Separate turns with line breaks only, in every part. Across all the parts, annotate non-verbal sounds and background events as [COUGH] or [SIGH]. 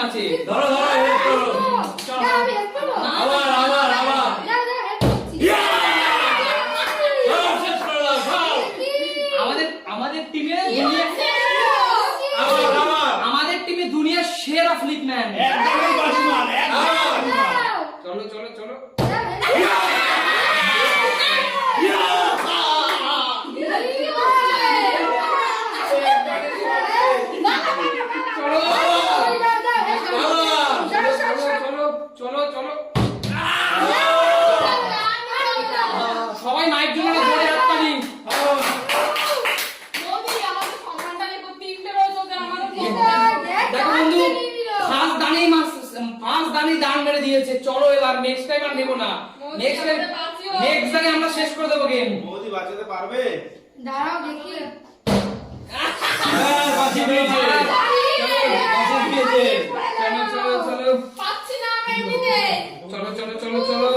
আছে
ধরো ধরো হেল্প করো আবার আবার আবার সব শেষ করে দাও সব
আমাদের আমাদের টিমে দুনিয়া
আবার আবার
আমাদের টিমে দুনিয়ার সেরা ফ্লিপম্যান
একদমই বাজিমান একদমই বাজিমান
চলো চলো চলো চলো চলো চলো চলো সবাই মাইক জন্য ধরে হাত তালি দেখো বন্ধু ফার্স্ট দানেই মাস ফার্স্ট দানেই দান মেরে দিয়েছে চলো এবার নেক্সট টাইম আর নেব না। নেক্সট টাইম নেক্সট টাইম আমরা শেষ করে দেবো গেম
মোদি বাঁচাতে পারবে?
দাঁড়াও দেখি।
দিয়েছে। বাজি দিয়েছে।
চলো চলো চলো।
পাচ্ছি না আমি এমনিতে
চলো চলো চলো চলো।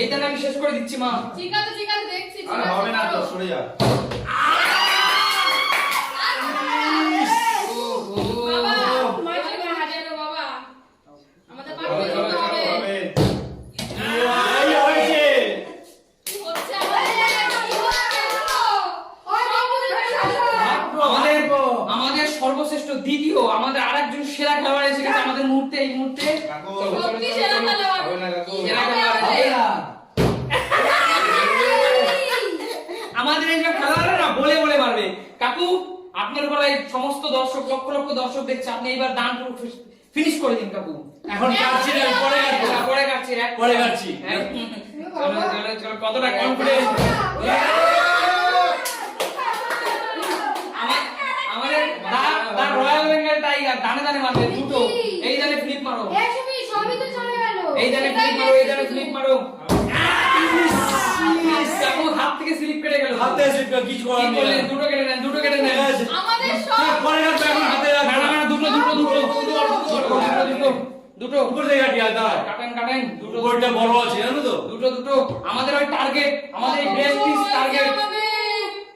এই দান আমি শেষ করে দিচ্ছি মা।
ঠিক আছে ঠিক আছে দেখছি
আর হবে না তো। সরে যা।
কতটা কনফিডেন্স আমাদের দা দা রয়্যাল বেঙ্গল টাইগার দানে দানে মারবে দুটো। এই দানে ফ্লিপ মারো।
এই সবই সবই তো চলে গেল।
এই দানে ফ্লিপ মারো এই দানে ফ্লিপ মারো। হাত থেকে স্লিপ কেটে গেল।
হাতে এসে কিছু করার নেই।
দুটো কেটে নেন দুটো কেটে নেন।
আমাদের সব
পরে কাটবো এখন হাতে
না না না দুটো দুটো। দুটো দুটো দুটো। দুটো
উপর থেকে কাটি আর দাঁড়া
কাটেন কাটেন দুটো
উপরটা বড় আছে জানো তো?
দুটো দুটো। আমাদের ওই টার্গেট আমাদের এই ব্রেস্ট পিস টার্গেট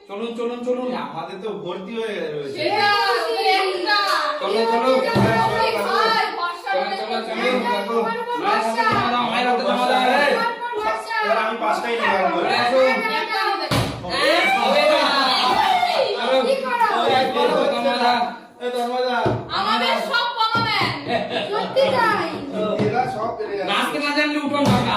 চলুন চলুন চলুন।
আমাদের তো ভর্তি হয়ে রয়েছে।
সেটা ওদের একটা।
চলো চলো।
ওই ভাই বর্ষার
চলো
মধ্যে
চলো
করছে।
চলো। মায়ের হাতে জমা দাও মায়ের হাতে জমা দাও এই,
এবার আমি পাঁচটাই ধর্মদা
সত্যি তাই
এরা সব পেরে গেছে।
নাচতে না জানলে উঠোন ঢাকা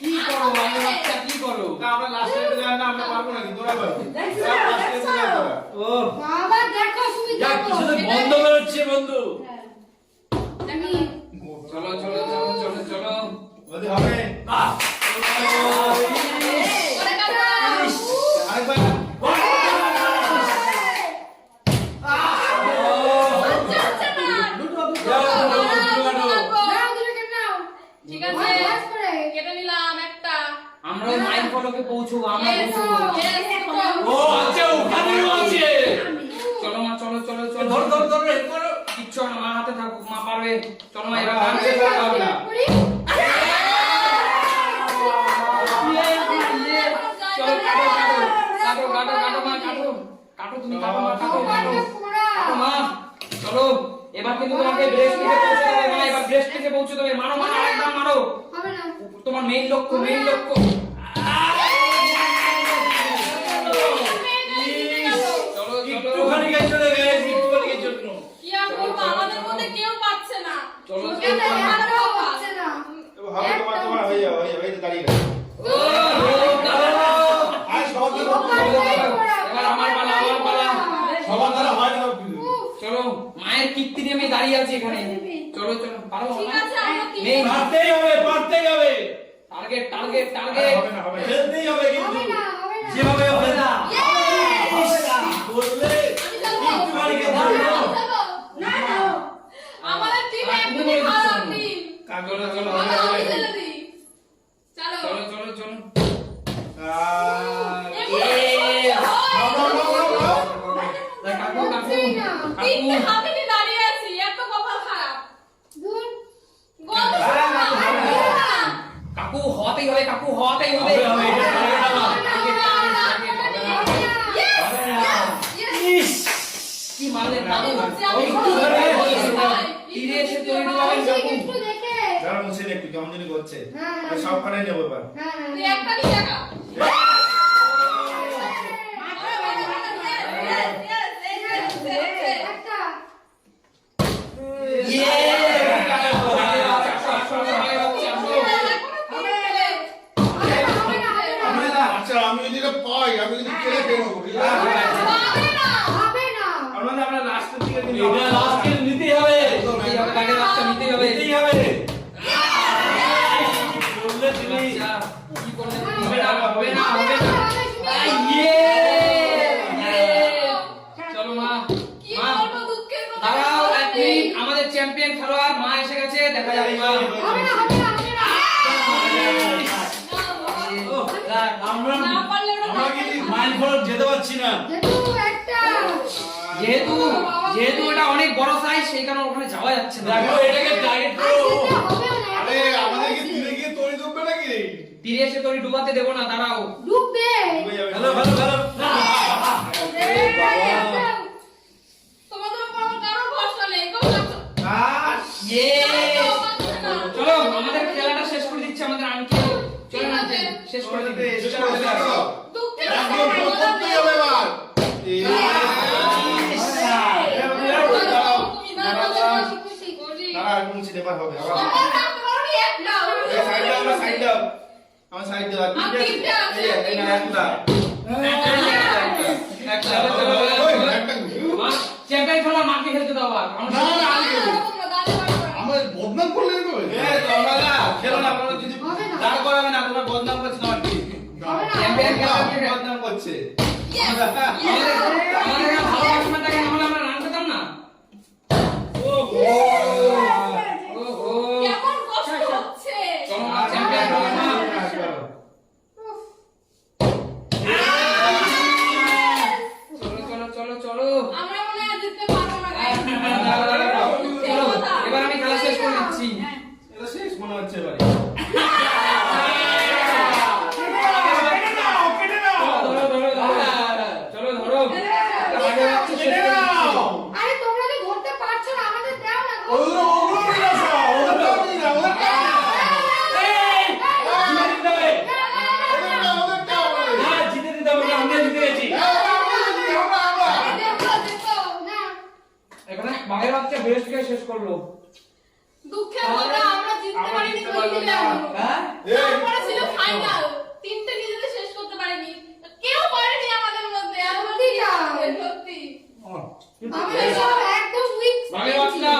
কি করো আমার বাচ্চা কি করো
না আমরা লাস্টে দিলাম না আমরা পারব পারব পাঁচটাই
দেখছ?
দিলাম তোরা।
ও
বাবা দেখো তুমি
যা কিছু তো বন্ধ বেরোচ্ছে বন্ধু।
আমি
চলো চলো চলো চলো চলো।
হবে।
আহ!
ফলকে পৌঁছবো আমরা পৌঁছবো
ও আছে ওখানেও আছে।
চলো মা চলো চলো চলো।
ধর ধর ধর হেল্প করো।
কিচ্ছু না মা হাতে থাকুক মা পারবে। চলো মা এবার গান শেষ করতে না।
করি।
চলো কাটো কাটো কাটো কাটো কাটো মা কাটো। কাটো তুমি কাটো মা কাটো কাটো।
আমাকে পোড়া
কাটো মা চলো। এবার কিন্তু তোমাকে ব্রেস্ট থেকে মা এবার ব্রেস্ট থেকে মারো মারো আরেকবার মারো।
না।
তোমার মেইন লক্ষ্য মেইন লক্ষ্য চলো
একটুখানি
চলো
গেছে চলে গেছে একটুখানি গেছে জন্য
কি আর বলব আমাদের মধ্যে কেউ পাচ্ছে না
চলো
কেন
চলো
একটাও হচ্ছে না
হবে তোমার তোমার হয়ে যাবে হয়ে যাবে এই তো দাঁড়িয়ে গেছে আর সবার দ্বারা
এবার আমার পালা আমার পালা
সবার দ্বারা হয় না
চলো মায়ের কীর্তি নিয়ে আমি দাঁড়িয়ে আছি এখানে। চলো চলো পারো নেই
পারতেই হবে পারতেই হবে।
টার্গেট টার্গেট টার্গেট
হবে না হবে
খেলতেই হবে কিন্তু। যেভাবে হবে না। বললে
আমাদের টিম একদমই। টিম
চলো
আমরা ওই ছেলে দিই চলো
চলো চলো চলো
আর
এ
নাও, নাও, নাও, নাও, নাও।
কাকু কাকু
হচ্ছেই না।
তিনটে
কাকু
হাতে নিয়ে দাঁড়িয়ে আছি এত কপাল খারাপ
দূর
গোল তো
আরে,
শোনা
না,
হয়
হবে না।
না।
কাকু হতেই হবে কাকু হতেই হবে! কি মারলেন
বলছি,
তীরে এসে তৈরি কাকু
দাঁড়া মুছে একটু কেমন জানি করছে
হ্যাঁ, হ্যাঁ।
ওই সবখানে নেব এবার
হ্যাঁ হ্যাঁ
তুই একটা নিয়ে
চ্যাম্পিয়ন খেলোয়াড় মা এসে গেছে দেখা যাবে মা
না হবে না হবে না।
আমরা
না পারলে ওরা
আমরা কি মাইন্ড খরচ যেতে পারছি না।
যেহেতু
যেহেতু যেহেতু এটা অনেক বড় সাইজ সেই কারণে ওখানে যাওয়া যাচ্ছে না।
দেখো এটাকে টার্গেট করো
যেতে হবে না
আরে আমাদের কি তীরে গিয়ে তৈরি করবে নাকি?
তীরে এসে তোর ডুবাতে দেবো না দাঁড়াও।
ডুববে।
ডুবে যাবে।
হ্যালো হ্যালো হ্যালো
তোমাদের উপর আমার কারোর ভরসা নেই কেউ যাচ্ছ
আর
ইয়ে
কেউ পাচ্ছে না।
চলো আমাদের খেলাটা শেষ করে দিচ্ছে আমাদের আঙ্কেল। চলো না শেষ করে দিতে
শেষ করে।
আমার থাকতে পারোনি একটা।
একটা। ওই,
চলো
একটা।
বদনাম করলে বদনাম
এ, তোমরা না, খেলো না, আপনারা যদি
হবে না।
দাঁড় করাবে না, তোমরা বদনাম করছে তোমার কি?
হবে না
চ্যাম্পিয়ন খেলা
আপনি বদনাম করছে।
Yes,
আমাদের
yes.
আমাদের এখানে ভালো ব্যাটসম্যান থাকে নাহলে আমরা রান পেতাম না ওহো
কেমন কষ্ট হচ্ছে
চলো মা চ্যাম্পিয়ন খেলা মা চলো চলো চলো চলো
আমরা মনে হয় জিততে পারব না guys।
দাঁড়াও, দাঁড়াও, দাঁড়াও।
দুঃখের
চলো,
কথা।
এবার আমি খেলা শেষ করে দিচ্ছি
এটা শেষ মনে হচ্ছে এবারে।
ধরো ধরো ধরো চলো ধরো একটা বাজে বাচ্চা শেষ করে দিচ্ছি।
আরে তোমরা তো ধরতে পারছ না আমাদের দাও না গো।
ওগুলো ওগুলো নিয়ে আসো ওদেরটাও নিয়ে নাও ওদেরটাও নিয়ে নাও।
জিতে দিতে হবে
ওদেরটাও ওদেরটাও বলে।
না জিতে দিতে হবে না, আমরা জিতে গেছি
হ্যাঁ, আমরা জিতেছি, আমরা, আমরা।
দেখো দেখো না
এখানে বাঘের বাচ্চা ব্রেস্টকে শেষ করল
দুঃখের কথা আমরা জিততে দিলে
না।
হ্যাঁ
তারপরে ছিল ফাইনাল তিনটে নিজেদের শেষ করতে পারিনি। কেউ পারেনি আমাদের মধ্যে।
সত্যি তাই। সব একদম উইক
বাঘের বাচ্চা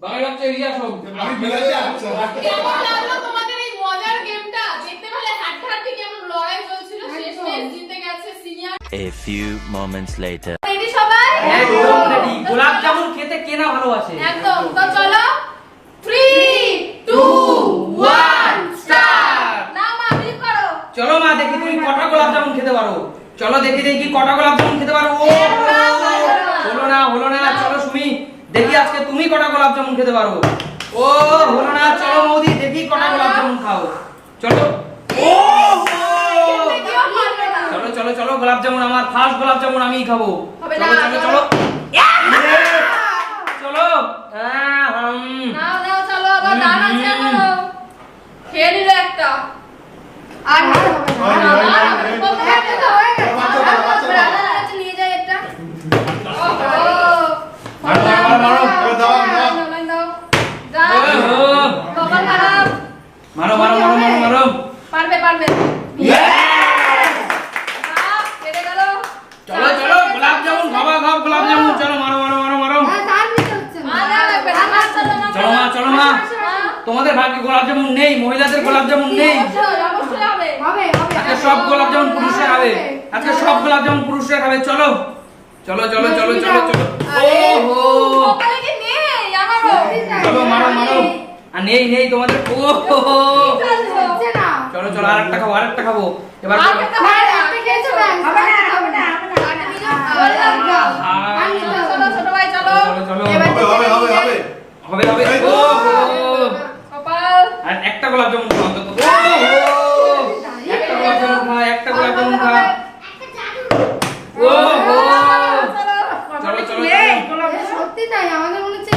বাঘের বাচ্চা এগিয়ে আসো
আমি বেরোতে যাচ্ছি।
কেমন লাগল তোমাদের এই মজার গেমটা দেখতে পেলে হাড্ডাহাড্ডি কেমন লড়াই চলছিল। শেষ
একদম।
জিতে গেছে senior
A few moments later.
Ready সবাই?
একদম রেডি গোলাপ জামুন খেতে কে ভালোবাসে?
একদম। তো চলো 3 2 1 স্টার্ট না মা বিপ করো
চলো মা দেখি তুমি কটা গোলাপ জামুন খেতে পারো? চলো দেখি দেখি কটা গোলাপ জামুন খেতে পারো। ও। হলো না হলো না চলো সুমি দেখি আজকে তুমি কটা গোলাপ জামুন খেতে পারো। ও হলো না চলো মৌদি দেখি কটা গোলাপ জামুন খাও। চলো। ও। চলো চলো চলো গোলাপ জামুন আমার ফার্স্ট গোলাপ জামুন আমিই খাব। চলো চলো
চলো।
চলো। চলো।
নাও নাও চলো আবার দান খেয়ে নিল একটা। আর
আর হবে না, আর হবে না।
আর হবে না, বলতে পারবে
একটা
তো?
তো হয়ে গেছে।
আর হবে না, ব্রাদারের কাছে নিয়ে যাই একটা। ওহো।
মারো, মারো, মারো, মারো।
এবার দাও, দাও।
দাও, দাও, দাও। দাও।
ওহো।
কপাল খারাপ।
মারো মারো মারো মারো মারো
পারবে পারবে
Yeah!
দাও, কেটে গেল।
চলো চলো গোলাপ জামুন খাবা খাও গোলাপ জামুন চলো মারো মারো মারো মারো
তার নিতে হচ্ছে না।
আর আর লাগবে না, আর চলো
মা চলো মা
মা।
তোমাদের ভাগ্যে গোলাপ জামুন নেই মহিলাদের গোলাপ জামুন নেই
হবে।
হবে, হবে।
আজকে সব গোলাপ জামুন পুরুষরা খাবে আজকে সব গোলাপ জামুন পুরুষরা খাবে চলো চলো চলো চলো চলো চলো ওহো? চলো মারো মারো আর নেই নেই তোমাদের ওহো। চলো আর একটা খাব।
আর
একটা খাব
এবার
হবে হবে
আর একটা গোলাপ জামুন খা একটা গোলাপ জামুন একটা গোলাপ জামুন খা ও হো চলো চলো
সত্যি তাই আমাদের মনে হচ্ছে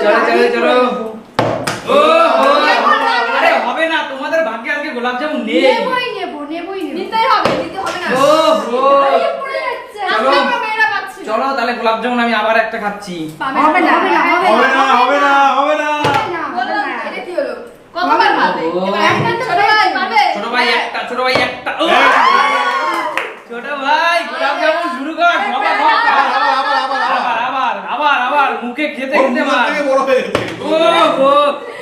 চলো চলো। চলো। গোলাপ জামুন নেই
নেবই নেব নেবই নেব
নিতেই হবে, নিতে হবে না।
ও হো
আরে, পড়ে যাচ্ছে।
চলো।
আমরা মেয়েরা পাচ্ছি
চলো তাহলে গোলাপ জামুন আমি আবার একটা খাচ্ছি
হবে না, হবে না, হবে
না, হবে না, হবে না।
হবে না,
বলো, এটা কি হলো? কতবার খাবে? এবার একটা ছোট ভাই পাবে?
ছোট ভাই একটা ছোট ভাই একটা ও ছোট ভাই গোলাপ জামুন শুরু কর বাবা বাবা
আবার, আবার, আবার, আবার।
আবার আবার মুখে খেতে খেতে মার
বড় হয়ে গেছে।
ও হো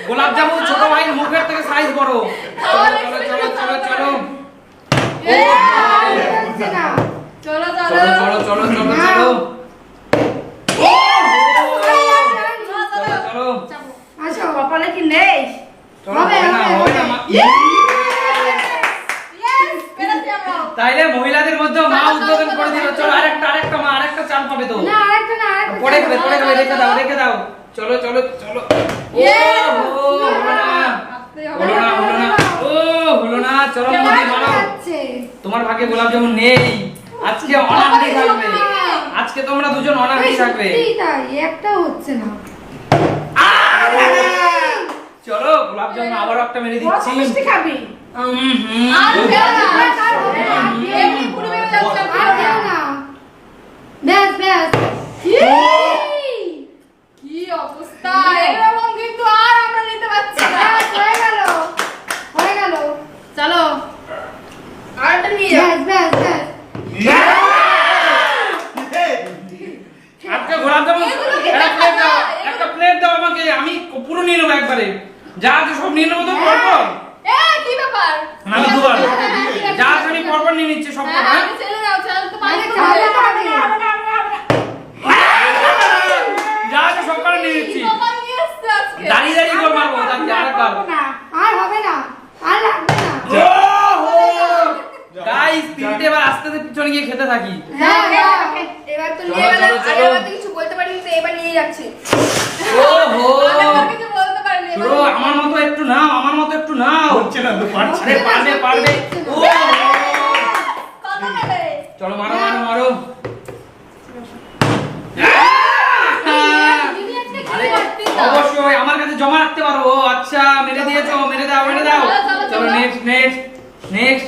গোলাপ জামুন ছোট ভাইয়ের মুখের থেকে সাইজ বড় চলো
চলো
চলো।
কপালে কি নেই।
তাইলে মহিলাদের মধ্যে মা উদ্বোধন করে দিল চলো আরেকটা আরেকটা মা আরেকটা চাল পাবে তো
না, আরেকটা না, আরেকটা
পড়ে
চাপ।
পড়ে খাবে রেখে দাও রেখে দাও চলো চলো চলো। ও হলো না। হলো না ও হলো না চলো তোমার ভাগে গোলাপ জামুন নেই। আজকে অনাহারি থাকবে। আজকে তোমরা দুজন অনাহারি থাকবে।
একটা হচ্ছে না।
চলো গোলাপ জামুন আবার একটা মেরে দিচ্ছি।
খাবি?
হ্যাঁ, ব্যাস ব্যাস।
কি অবস্থা এরকম কিন্তু আর আমরা নিতে পারছি না [LAUGHS]
হয়ে গেল। হয়ে গেল।
চলো আরেকটা নিয়ে যাও
ব্যাস, ব্যাস।
আজকে গোলাপ জামুন
এগুলো কি
একটা প্লেট দাও
এগুলো-
একটা প্লেট দাও আমাকে আমি পুরো নিয়ে নেব একবারে যা আছে সব নিয়ে নেব তো পরপর
এ কি ব্যাপার
আমি দুবার যা আছে আমি পরপর নিয়ে নিচ্ছি সব
হ্যাঁ
হ্যাঁ
আমি চলে যাও চল তো পানি
আরে,
খাব।
চালে তো আগে।
যা আছে সব করে নিয়ে নিচ্ছি
কপাল নিয়ে এসছে আজকে
দাঁড়িয়ে দাঁড়িয়ে গোল মারবো তাকে আরেকবার
না, আর হবে না আর লাগবে না
গাইস তিনটে এবার আস্তে আস্তে পিছনে গিয়ে খেতে থাকি
হ্যাঁ, হ্যাঁ।
এবার তো
চলো,
নিয়ে গেলে
চলো,
আরে
চলো।
এবার তো কিছু বলতে পারিনি তো এবার নিয়ে যাচ্ছি
ও হো
আরেকবার কিছু বলতে পারিনি
ছোড়ো আমার মতো একটু নাও আমার মতো একটু নাও
হচ্ছে না তো, পারছে
আরে
না।
পারবে পারবে ও
কত নেবে
চলো মারো মারো মারো।
খেলে যাচ্ছে।
অবশ্যই আমার কাছে জমা রাখতে পারো। আচ্ছা মেরে দিয়েছ মেরে দাও মেরে দাও।
চলো।
নেক্সট নেক্সট নেক্সট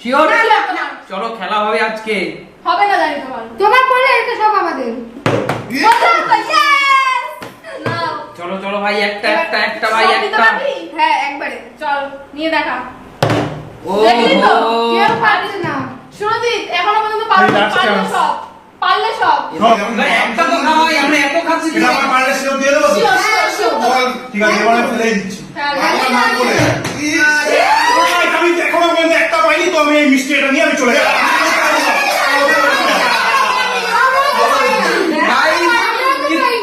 শিওর
না, না, না।
চলো খেলা হবে আজকে।
হবে না জানি তোমার
তোমার পড়লে এটা সব আমাদের।
চলো চলো ভাই একটা একটা একটা ভাই একটা।
হ্যাঁ একবারে। চল নিয়ে দেখা।
ও
কেউ পারছে না।
সুরজিৎ এখনও পর্যন্ত পারলে পারলে. সব। পারলে সব।
একটা তো খাওয়াই আমরা এত খাচ্ছি
এটা আমার মায়ের সেও দিয়ে দেবো।
Sure.
বল, ঠিক আছে এবারে ফেলে দিচ্ছি।
হ্যাঁ,
আমার নাম বলে।
আমি এখনও পর্যন্ত একটা তো আমি এই মিষ্টি এটা নিয়ে আমি চলে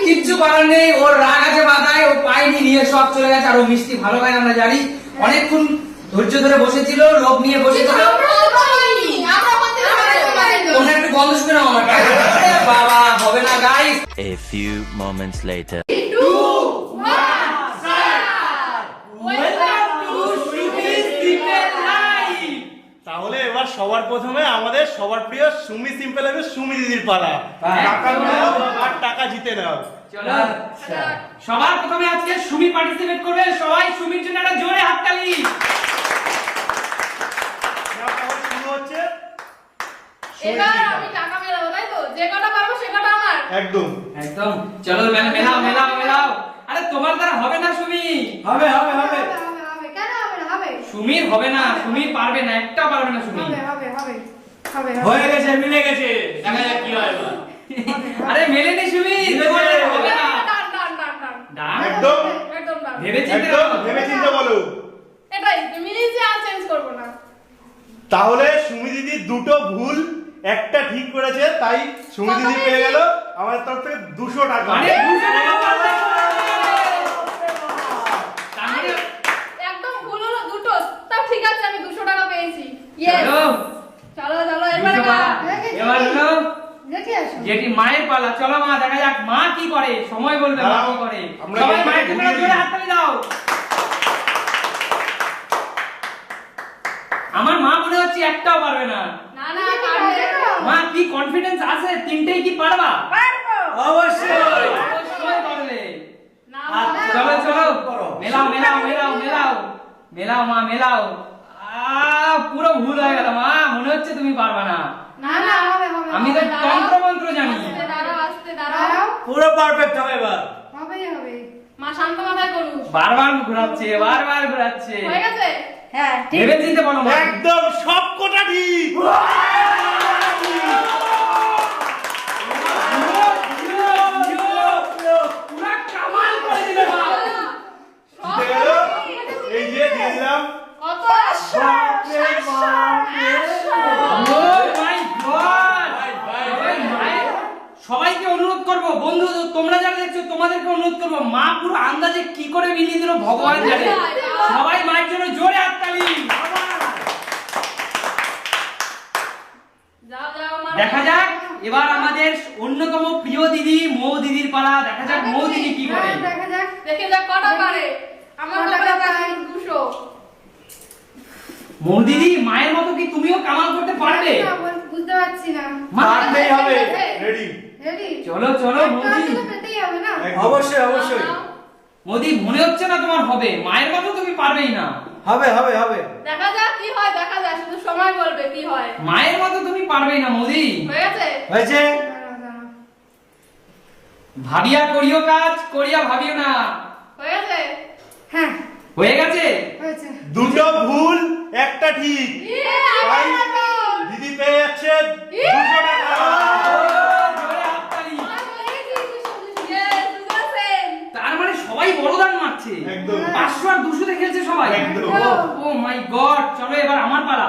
কিচ্ছু করার নেই ওর রাগ আছে মাথায় ও পায়নি নিয়ে সব চলে গেছে আর ও মিষ্টি ভালো খায় আমরা জানি। অনেকক্ষণ ধৈর্য ধরে বসেছিল লোভ নিয়ে বসেছিল। একটু গন্ধ শুনে আমার বাবা হবে না guys
A few moments later.
তাহলে এবার সবার প্রথমে আমাদের সবার প্রিয় সুমি সিম্পল হবে সুমি দিদির পালা।
হ্যাঁ।
টাকা নাও আর টাকা জিতে নাও।
চলো। সবার প্রথমে আজকে সুমি পার্টিসিপেট করবে। সবাই সুমির জন্য একটা জোরে হাততালি।
নাও, তাহলে শুরু হচ্ছে।
এবার আমি টাকা মেলাবো, তাই তো? যে কটা পারব সে কটা আমার।
একদম।
একদম। চলো মেলা- মেলাও মেলাও মেলাও। আরে তোমার দ্বারা হবে না সুমি।
হবে হবে হবে
হবে হবে হবে কেন হবে না হবে
সুমির হবে না সুমির পারবে না একটা পারবে না সুমি
হবে হবে হবে হবে
হয়ে গেছে মিলে গেছে। দেখা যাক কি হয় এবার।
আরে মেলেনি সুমি তোমার দ্বারা হবে না।
ডান, ডান, ডান, ডান।
ডান।
একদম।
একদম ডান।
ভেবেচিন্তে
একদম
রাখো।
ভেবে চিন্তে বলো।
এটাই, মিলিয়েছি আর চেঞ্জ করব না।
তাহলে সুমি দিদি দুটো ভুল একটা ঠিক করেছে তাই সুমি দিদি পেয়ে গেল। আমাদের তরফ থেকে দুশো টাকা।
মানে দুশো টাকা পারবে। তার মানে
একদম ভুল হলো দুটো। তাও ঠিক আছে, আমি 200 টাকা পেয়েছি। Yes!
চলো,
চলো, চলো, এবারে
দুশো টাকা।
কার?
এবার হলো যেটি মায়ের পালা। চলো মা দেখা যাক মা কি করে। সময় বলবে মা কি করে। সবাই মায়ের জন্য জোরে হাততালি দাও। আমার মা মনে হচ্ছে একটাও পারবে না।
না, না,
মা কি কনফিডেন্স আছে? তিনটেই কি পারবা?
পারব।
অবশ্যই।
অবশ্যই পারবে।
না,
আচ্ছা।
চলো চলো। মেলাও মেলাও মেলাও মেলাও। মেলাও মা মেলাও। পুরো ভুল হয়ে গেল মা। মনে হচ্ছে তুমি পারবে না।
না না হবে হবে
আমি তো। তন্ত্র মন্ত্র জানি।
আস্তে দাঁড়াও, আস্তে দাঁড়াও।
পুরো পারফেক্ট হবে এবার।
হবে হবে।
মা শান্ত মাথায় করুন।
বারবার ঘোরাচ্ছে বারবার ঘোরাচ্ছে।
হয়ে গেছে?
হ্যাঁ
ভেবে চিনতে বলো মা।
একদম সব কোটা ঠিক
পুরা কামাল করে দিলে মা
সব
জিতে গেল এই যে দিয়ে দিলাম
কত?
Oh my God! সবাই মায়ের- সবাইকে অনুরোধ করব বন্ধু তোমরা যারা দেখছ তোমাদেরকে অনুরোধ করব মা পুরো আন্দাজে কি করে মিলিয়ে দিল ভগবান জানে সবাই মায়ের জন্য জোরে হাততালি
যাও, যাও, মা।
দেখা যাক এবার আমাদের অন্যতম প্রিয় দিদি মৌ দিদির পালা। দেখা যাক মৌ দিদি কি করে।
হ্যাঁ, দেখা যাক।
দেখে যাক কটা পারে? আমার
মৌ দিদি মায়ের মতো কি তুমিও কামাল করতে পারবে?
বুঝতে পারছি না।
পারতেই হবে। রেডি
চলো চলো মৌদি।
পেতেই হবে না।
অবশ্যই অবশ্যই।
মোদি মনে হচ্ছে না তোমার হবে। মায়ের মতো তুমি পারবেই না।
হবে হবে হবে।
দেখা যাক কি হয় দেখা যাক শুধু সময় বলবে কি হয়।
মায়ের মতো তুমি পারবেই না মোদি।
হয়ে
হয়েছে।
দাঁড়াও, দাঁড়াও।
ভাবিয়া করিও কাজ করিয়া ভাবিও না।
হয়ে গেছে
হ্যাঁ।
হয়ে গেছে?
দুটো ভুল একটা ঠিক।
ইয়ে।
দিদি পেয়ে যাচ্ছে। দুশো টাকা
জোরে হাততালি।
Yes, বুঝেছেন।
তার মানে সবাই বড়দান মারছে
একদম।
পাঁচশো আর দুশোতে খেলছে সবাই। ও মাই গড চলো এবার আমার পালা।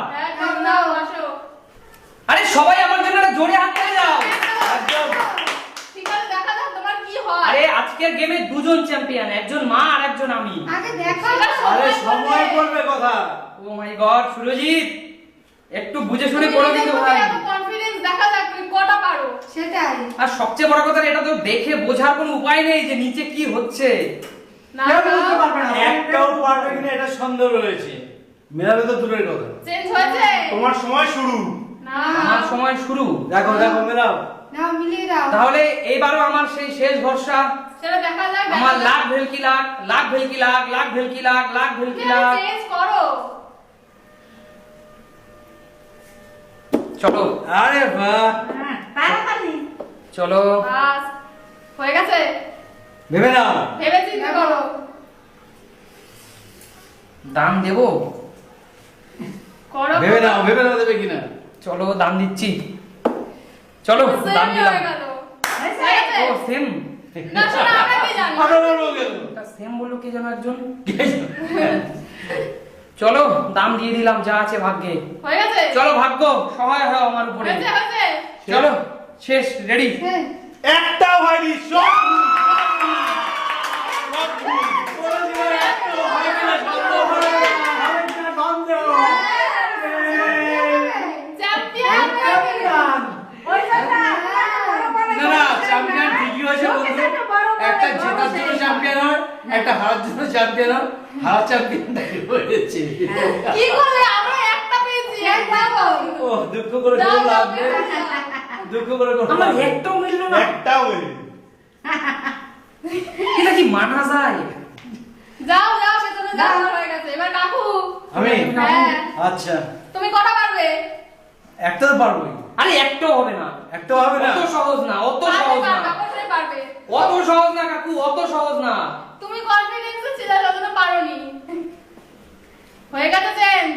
দাও।
আরে সবাই আমার জন্য একটা জোরে হাততালি দাও।
একদম।
ঠিক আছে, দেখা যাক তোমার কি হয়।
আরে আজকের গেমে দুজন চ্যাম্পিয়ন একজন মা আর একজন আমি।
আগে দেখো
সেটা
আরে
সময়
সময়
বলবে।
বলবে কথা।
ও মাই গড সুরজিৎ একটু বুঝে শুনে করে দিতে ভাই।
দেখা যাক তুমি কটা পারো।
সেটাই।
আর সবচেয়ে বড় কথা এটা তো দেখে বোঝার কোনো উপায় নেই যে নিচে কি হচ্ছে।
না, না,
না। একটাও পারবে কিনা এটা সন্দেহ রয়েছে। মেলাবে তো দূরের কথা।
Change হয়েছে?
তোমার সময় শুরু।
না।
আমার সময় শুরু।
দেখো দেখো মেলাও
নাও মিলিয়ে দাও।
তাহলে এইবারও আমার সেই শেষ ভরসা।
সেটা দেখা যাক,
আমার লাখ ভেলকি লাখ লাখ ভেলকি লাখ লাখ ভেলকি লাখ লাখ ভেলকি লাখ।
change করো।
চলো।
আরে বাহ।
চলো।
হয়ে গেছে?
ভেবে নাও।
ভেবে চিন্তে করো।
দাম দেবো?
করো
ভেবে নাও ভেবে নাও দেবে কিনা।
চলো দাম দিচ্ছি। চলো দাম দিলাম।
হয়ে?
ও সেম
না শোনো আমরা কি জানি
আমরা বলব কেন
সেম বলল কে যেন একজন? চলো দাম দিয়ে দিলাম যা আছে ভাগ্যে।
হয়ে গেছে?
চলো ভাগ্য সহায় হয় আমার উপরে।
হয়েছে হয়েছে।
চলো শেষ। রেডি
হ্যাঁ।
একটাও হয়নি সব।
একটা জেতার জন্য চ্যাম্পিয়ন হয় একটা হারার জন্য চ্যাম্পিয়ন হয় হারা চ্যাম্পিয়ন হয়েছে
কি করলে আমরা একটা পেয়েছি একটা
ও দুঃখ করে কোনো লাভ নেই। দুঃখ করে কোনো
আমার
লাভ নেই।
একটাও মিললো না।
একটাও হয়নি [LAUGHS]
এটা কি মানা যায়
যাও যাও পেছনে যাও হয়ে গেছে। এবার কাকু
আমি?
হ্যাঁ।
আচ্ছা।
তুমি কটা পারবে?
একটা তো পারবোই।
আরে একটাও হবে না।
একটা হবে না?
অত সহজ না অত সহজ না।
পারবে।
অত সহজ না কাকু অত সহজ না।
তুমি কনফিডেন্সে ছিলে যতটা পারোনি। হয়ে গেছে চেঞ্জ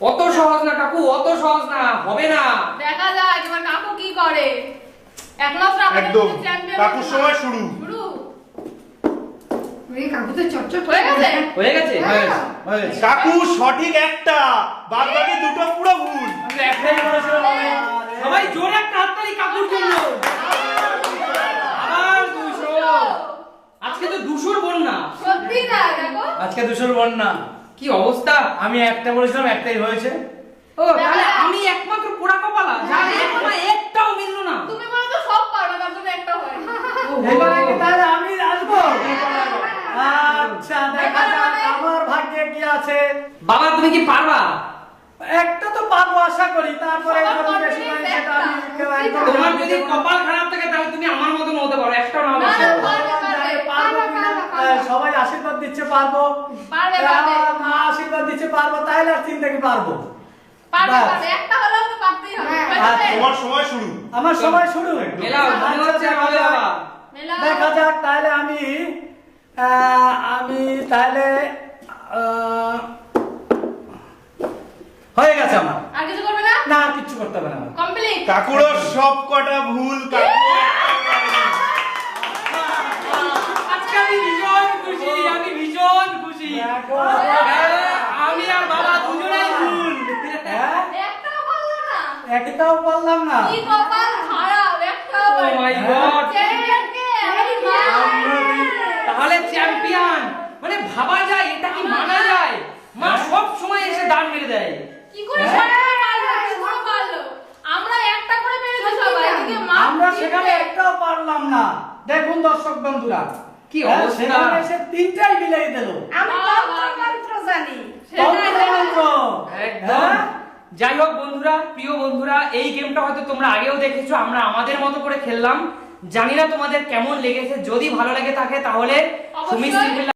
অত সহজ না কাকু অত সহজ না হবে না।
দেখা যাক এবার কাকু কি করে। একমাত্র
একদম। কাকুর সময় শুরু।
শুরু।
কাকু তো চটচট
হয়ে গেছে?
হয়ে গেছে?
হয়ে গেছে, হয়ে গেছে।
কাকু সঠিক একটা। বাদ বাকি দুটো পুরো ভুল।
আমি একটাই বলেছিলাম আমি।
সবাই জোরে একটা হাততালি কাকুর জন্য। আবার দুশো। আজকে তো দুশোর বন্যা।
সত্যি না
আজকে দুশোর বন্যা।
কি অবস্থা?
আমি একটা বলেছিলাম একটাই হয়েছে।
ও তাহলে আমি একমাত্র পোড়া কপালা। যা একটাও মিললো না।
তুমি বলো তো সব পারবে তার জন্য একটা হয়
এবারে কি তাহলে আমি আসব। আচ্ছা দেখা যাক আমার ভাগ্যে কি আছে।
বাবা তুমি কি পারবা?
একটা তো পাবো আশা করি। তারপরে বেশি
confidence
সেটা আমি
একটা।
তোমার যদি কপাল খারাপ থাকে তাহলে তুমি আমার মতন হতে পারো। একটাও না
সবাই আশীর্বাদ দিচ্ছে পারব। মা আশীর্বাদ দিচ্ছে পারব তাহলে আর চিন্তা কি পারব।
একটা
হ্যাঁ,
হয়ে। গেছে?
তোমার সময় শুরু।
আমার সময় শুরু। দেখা যাক তাহলে আমি আহ, আমি তাহলে হয়ে গেছে আমার।
আর কিছু করবে না?
না কিচ্ছু করতে হবে না।
কমপ্লিট
কাকুরও সব কটা ভুল কাকু
আজকে আমি ভীষণ খুশি আমি ভীষণ খুশি। হ্যাঁ, আমি আর বাবা দুজনেই ভুল।
হ্যাঁ?
একটাও পারল না।
একটাও পারলাম না।
কি কপাল খারাপ একটাও
ও মাই গড। তাহলে চ্যাম্পিয়ন মানে ভাবা যায় এটা কি মানা যায়? মা সব সময় এসে দান মেরে দেয়।
কি করে পারল? আমরা একটা করে সবাই
আমরা সেখানে একটাও পারলাম না। দেখুন দর্শক বন্ধুরা
কি
হ্যাঁ,
অবস্থা।
তিনটাই মিলাই দিল।
আমি তন্ত্র জানি।
একদম।
হ্যাঁ?
যাই হোক বন্ধুরা প্রিয় বন্ধুরা এই গেমটা হয়তো তোমরা আগেও দেখেছ আমরা আমাদের মতো করে খেললাম। জানি না তোমাদের কেমন লেগেছে যদি ভালো লাগে থাকে তাহলে সুমিত